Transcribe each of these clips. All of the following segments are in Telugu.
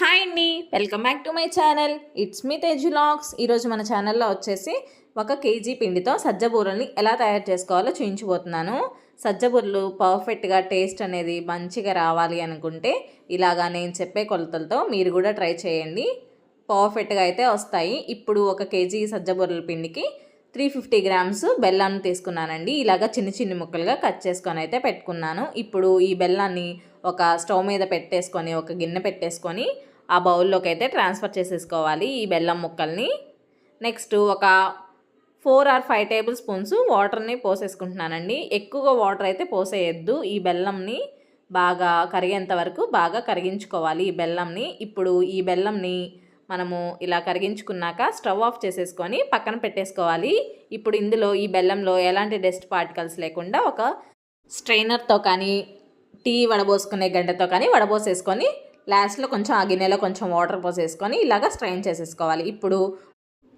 హాయ్ అండి. Welcome back to my channel. It's me Tejulogs ఈరోజు మన ఛానల్లో వచ్చేసి ఒక కేజీ పిండితో సజ్జ బూరల్ని ఎలా తయారు చేసుకోవాలో చూపించబోతున్నాను సజ్జ బూరలు పర్ఫెక్ట్గా టేస్ట్ అనేది మంచిగా రావాలి అనుకుంటే ఇలాగా నేను చెప్పే కొలతలతో మీరు కూడా ట్రై చేయండి. పర్ఫెక్ట్గా అయితే వస్తాయి. ఇప్పుడు ఒక కేజీ సజ్జ బూరల పిండికి త్రీ ఫిఫ్టీ గ్రామ్స్ బెల్లం తీసుకున్నానండి. ఇలాగ చిన్న చిన్న ముక్కలుగా కట్ చేసుకొని అయితే పెట్టుకున్నాను. ఇప్పుడు ఈ బెల్లాన్ని ఒక స్టవ్ మీద పెట్టేసుకొని ఒక గిన్నె పెట్టేసుకొని ఆ బౌల్లోకి అయితే ట్రాన్స్ఫర్ చేసేసుకోవాలి ఈ బెల్లం ముక్కల్ని. నెక్స్ట్ ఒక four or five table spoons వాటర్ని పోసేసుకుంటున్నానండి. ఎక్కువగా వాటర్ అయితే పోసేయద్దు. ఈ బెల్లంని బాగా కరిగేంత వరకు బాగా కరిగించుకోవాలి ఈ బెల్లంని. ఇప్పుడు ఈ బెల్లంని మనము ఇలా కరిగించుకున్నాక స్టవ్ ఆఫ్ చేసేసుకొని పక్కన పెట్టేసుకోవాలి. ఇప్పుడు ఇందులో ఈ బెల్లంలో ఎలాంటి డస్ట్ పార్టికల్స్ లేకుండా ఒక స్ట్రైనర్తో కానీ టీ వడబోసుకునే గంటతో కానీ వడబోసేసుకొని లాస్ట్లో కొంచెం ఆ గిన్నెలో కొంచెం వాటర్ పోసేసుకొని ఇలాగ స్ట్రైన్ చేసేసుకోవాలి. ఇప్పుడు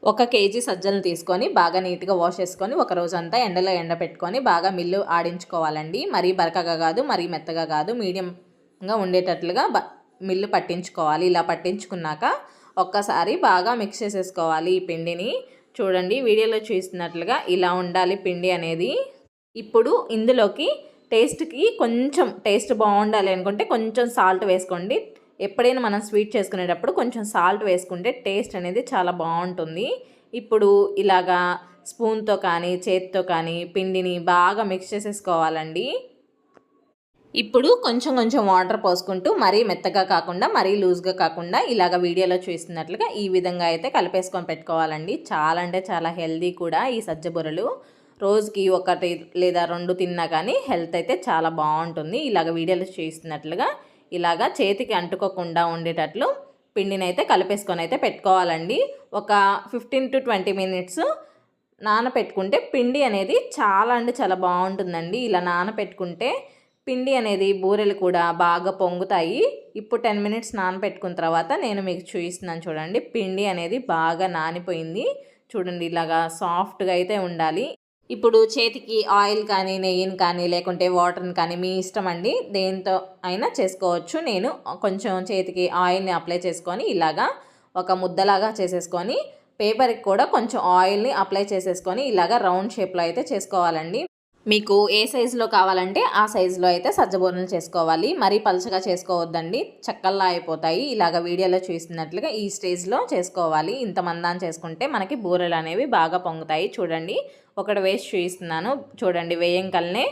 ఒక కేజీ సజ్జలను తీసుకొని బాగా నీట్గా వాష్ చేసుకొని ఒక రోజంతా ఎండలో ఎండ పెట్టుకొని బాగా మిల్లు ఆడించుకోవాలండి. మరీ బరకగా కాదు మరీ మెత్తగా కాదు మీడియంగా ఉండేటట్లుగా బ మిల్లు పట్టించుకోవాలి. ఇలా పట్టించుకున్నాక ఒక్కసారి బాగా మిక్స్ చేసేసుకోవాలి ఈ పిండిని. చూడండి వీడియోలో చూస్తున్నట్లుగా ఇలా ఉండాలి పిండి అనేది. ఇప్పుడు ఇందులోకి టేస్ట్కి కొంచెం టేస్ట్ బాగుండాలి అనుకుంటే కొంచెం సాల్ట్ వేసుకోండి. ఎప్పుడైనా మనం స్వీట్ చేసుకునేటప్పుడు కొంచెం సాల్ట్ వేసుకుంటే టేస్ట్ అనేది చాలా బాగుంటుంది. ఇప్పుడు ఇలాగా స్పూన్తో కానీ చేతితో కానీ పిండిని బాగా మిక్స్ చేసేసుకోవాలండి. ఇప్పుడు కొంచెం కొంచెం వాటర్ పోసుకుంటూ మరీ మెత్తగా కాకుండా మరీ లూజ్గా కాకుండా ఇలాగ వీడియోలో చూస్తున్నట్లుగా ఈ విధంగా అయితే కలిపేసుకొని పెట్టుకోవాలండి. చాలా అంటే చాలా హెల్దీ కూడా ఈ సజ్జ బుర్రలు. రోజుకి ఒకటి లేదా రెండు తిన్నా కానీ హెల్త్ అయితే చాలా బాగుంటుంది. ఇలాగ వీడియోలో చూస్తున్నట్లుగా ఇలాగా చేతికి అంటుకోకుండా ఉండేటట్లు పిండిని అయితే కలిపేసుకొని అయితే పెట్టుకోవాలండి. ఒక ఫిఫ్టీన్ టు ట్వంటీ మినిట్స్ నానపెట్టుకుంటే పిండి అనేది చాలా అంటే చాలా బాగుంటుందండి. ఇలా నానపెట్టుకుంటే పిండి అనేది బూరెలు కూడా బాగా పొంగుతాయి. ఇప్పుడు టెన్ మినిట్స్ నానపెట్టుకున్న తర్వాత నేను మీకు చూపిస్తున్నాను చూడండి. పిండి అనేది బాగా నానిపోయింది. చూడండి ఇలాగా సాఫ్ట్గా అయితే ఉండాలి. ఇప్పుడు చేతికి ఆయిల్ కానీ నెయ్యిని కానీ లేకుంటే వాటర్ని కానీ మీ ఇష్టం అండి దేంతో అయినా చేసుకోవచ్చు. నేను కొంచెం చేతికి ఆయిల్ని అప్లై చేసుకొని ఇలాగా ఒక ముద్దలాగా చేసేసుకొని పేపర్కి కూడా కొంచెం ఆయిల్ని అప్లై చేసేసుకొని ఇలాగా రౌండ్ షేప్లో అయితే చేసుకోవాలండి. మీకు ఏ సైజులో కావాలంటే ఆ సైజులో అయితే సజ్జబోనలు చేసుకోవాలి. మరీ పలుచగా చేసుకోవద్దండి. చక్కల్లా అయిపోతాయి. ఇలాగ వీడియోలో చూస్తున్నట్లుగా ఈ స్టేజ్లో చేసుకోవాలి. ఇంత మందాన్ని చేసుకుంటే మనకి బూరెలు అనేవి బాగా పొంగుతాయి. చూడండి. ఒకటి వేసి చూపిస్తున్నాను. చూడండి. వేయంకల్నే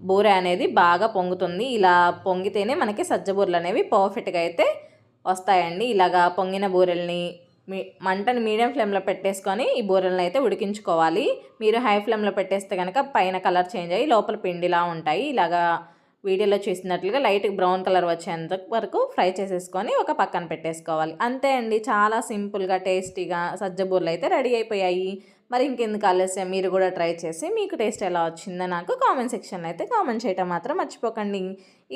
బూర అనేది బాగా పొంగుతుంది. ఇలా పొంగితేనే మనకి సజ్జ బూరెలు అనేవి పర్ఫెక్ట్గా అయితే వస్తాయండి. ఇలాగా పొంగిన బూరెల్ని మీ మంటని మీడియం ఫ్లేమ్లో పెట్టేసుకొని ఈ బూరెలను అయితే ఉడికించుకోవాలి. మీరు హై ఫ్లేమ్లో పెట్టేస్తే కనుక పైన కలర్ చేంజ్ అయ్యి లోపల పిండిలా ఉంటాయి. ఇలాగా వీడియోలో చూసినట్లుగా లైట్ బ్రౌన్ కలర్ వచ్చేంత వరకు ఫ్రై చేసేసుకొని ఒక పక్కన పెట్టేసుకోవాలి. అంతే అండి. చాలా సింపుల్గా టేస్టీగా సజ్జ బూరెలు అయితే రెడీ అయిపోయాయి. మరి ఇంకెందుకు ఆలస్యం? మీరు కూడా ట్రై చేసి మీకు టేస్ట్ ఎలా వచ్చిందో నాకు కామెంట్ సెక్షన్లో అయితే కామెంట్ చేయటం మాత్రం మర్చిపోకండి.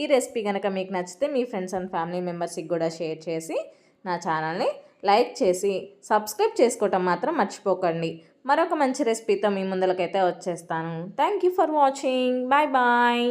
ఈ రెసిపీ కనుక మీకు నచ్చితే మీ ఫ్రెండ్స్ అండ్ ఫ్యామిలీ మెంబర్స్కి కూడా షేర్ చేసి నా ఛానల్ని లైక్ చేసి సబ్స్క్రైబ్ చేసుకోవటం మాత్రం మర్చిపోకండి. మరొక మంచి రెసిపీతో మీ ముందలకైతే వచ్చేస్తాను. Thank you for watching bye bye